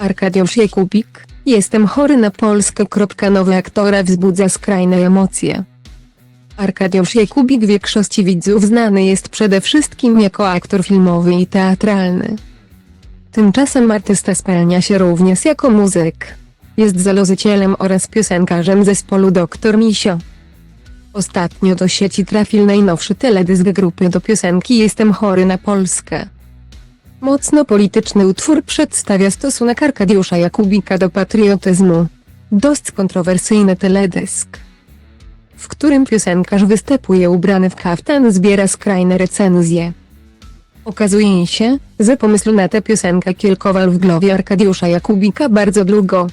Arkadiusz Jakubik, jestem chory na Polskę. Nowy aktora wzbudza skrajne emocje. Arkadiusz Jakubik większości widzów znany jest przede wszystkim jako aktor filmowy i teatralny. Tymczasem artysta spełnia się również jako muzyk. Jest założycielem oraz piosenkarzem zespołu Dr. Misio. Ostatnio do sieci trafił najnowszy teledysk grupy do piosenki Jestem chory na Polskę. Mocno polityczny utwór przedstawia stosunek Arkadiusza Jakubika do patriotyzmu. Dość kontrowersyjny teledysk, w którym piosenkarz występuje ubrany w kaftan zbiera skrajne recenzje. Okazuje się, że pomysł na tę piosenkę kiełkował w głowie Arkadiusza Jakubika bardzo długo.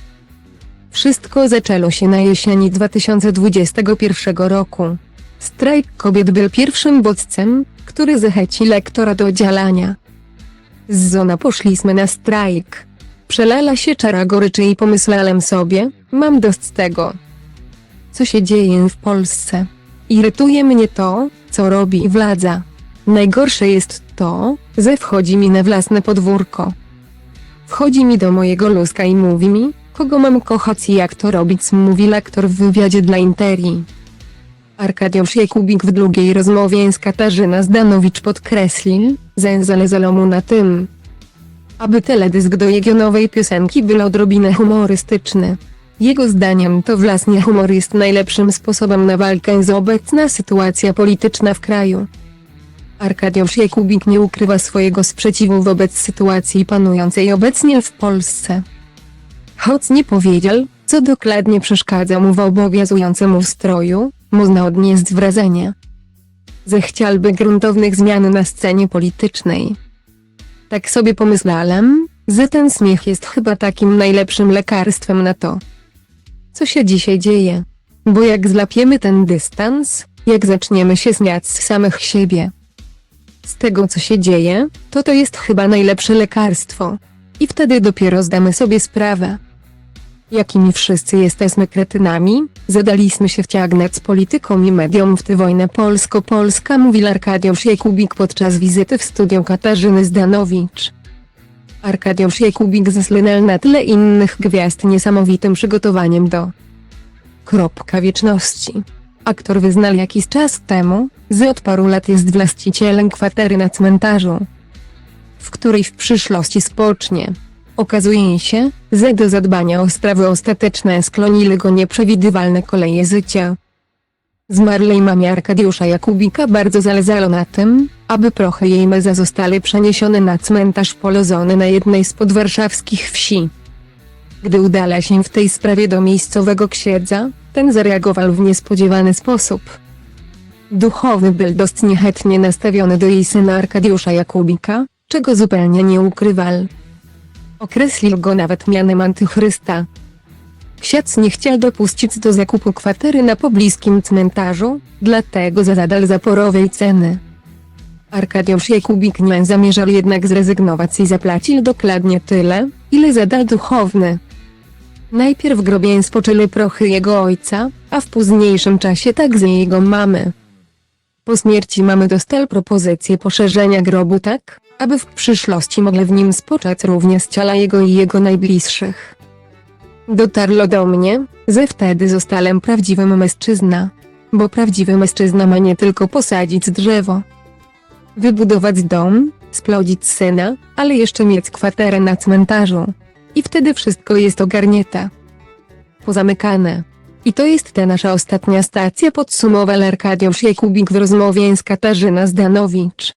Wszystko zaczęło się na jesieni 2021 roku. Strajk kobiet był pierwszym bodźcem, który zachęci lektora do działania. Z zona poszliśmy na strajk. Przelala się czara goryczy i pomyślałem sobie, mam dość tego. Co się dzieje w Polsce? Irytuje mnie to, co robi władza. Najgorsze jest to, że wchodzi mi na własne podwórko. Wchodzi mi do mojego luska i mówi mi, kogo mam kochać i jak to robić, mówi lektor w wywiadzie dla Interi. Arkadiusz Jakubik w długiej rozmowie z Katarzyna Zdanowicz podkreślił, zależało mu na tym, aby teledysk do jego nowej piosenki był odrobinę humorystyczny. Jego zdaniem to właśnie humor jest najlepszym sposobem na walkę z obecna sytuacja polityczna w kraju. Arkadiusz Jakubik nie ukrywa swojego sprzeciwu wobec sytuacji panującej obecnie w Polsce. Choć nie powiedział, co dokładnie przeszkadza mu w obowiązującym ustroju, można odnieść wrażenie, że chciałby gruntownych zmian na scenie politycznej. Tak sobie pomyślałem, że ten śmiech jest chyba takim najlepszym lekarstwem na to, co się dzisiaj dzieje. Bo jak zlapiemy ten dystans, jak zaczniemy się śmiać z samych siebie, z tego co się dzieje, to to jest chyba najlepsze lekarstwo. I wtedy dopiero zdamy sobie sprawę. Jakimi wszyscy jesteśmy kretynami, zadaliśmy się wciągnąć z polityką i mediom w tę wojnę polsko-polska mówił Arkadiusz Jakubik podczas wizyty w studiu Katarzyny Zdanowicz. Arkadiusz Jakubik zasłynął na tle innych gwiazd niesamowitym przygotowaniem do kropka wieczności. Aktor wyznał jakiś czas temu, że od paru lat jest właścicielem kwatery na cmentarzu, w której w przyszłości spocznie. Okazuje się, że do zadbania o sprawy ostateczne sklonili go nieprzewidywalne koleje życia. Zmarłej mamie Arkadiusza Jakubika bardzo zależało na tym, aby prochy jej meza zostały przeniesione na cmentarz polozony na jednej z podwarszawskich wsi. Gdy udala się w tej sprawie do miejscowego księdza, ten zareagował w niespodziewany sposób. Duchowy był dość niechętnie nastawiony do jej syna Arkadiusza Jakubika, czego zupełnie nie ukrywał. Określił go nawet mianem antychrysta. Ksiądz nie chciał dopuścić do zakupu kwatery na pobliskim cmentarzu, dlatego zadał zaporowej ceny. Arkadiusz Jakubik nie zamierzał jednak zrezygnować i zapłacił dokładnie tyle, ile zadał duchowny. Najpierw w grobie spoczęły prochy jego ojca, a w późniejszym czasie także jego mamy. Po śmierci mamy dostał propozycję poszerzenia grobu tak, aby w przyszłości mogły w nim spoczać również ciała jego i jego najbliższych. Dotarło do mnie, że wtedy zostałem prawdziwym mężczyzna. Bo prawdziwy mężczyzna ma nie tylko posadzić drzewo, wybudować dom, splodzić syna, ale jeszcze mieć kwaterę na cmentarzu. I wtedy wszystko jest ogarnięte. Pozamykane. I to jest ta nasza ostatnia stacja podsumował Arkadiusz Jakubik w rozmowie z Katarzyna Zdanowicz.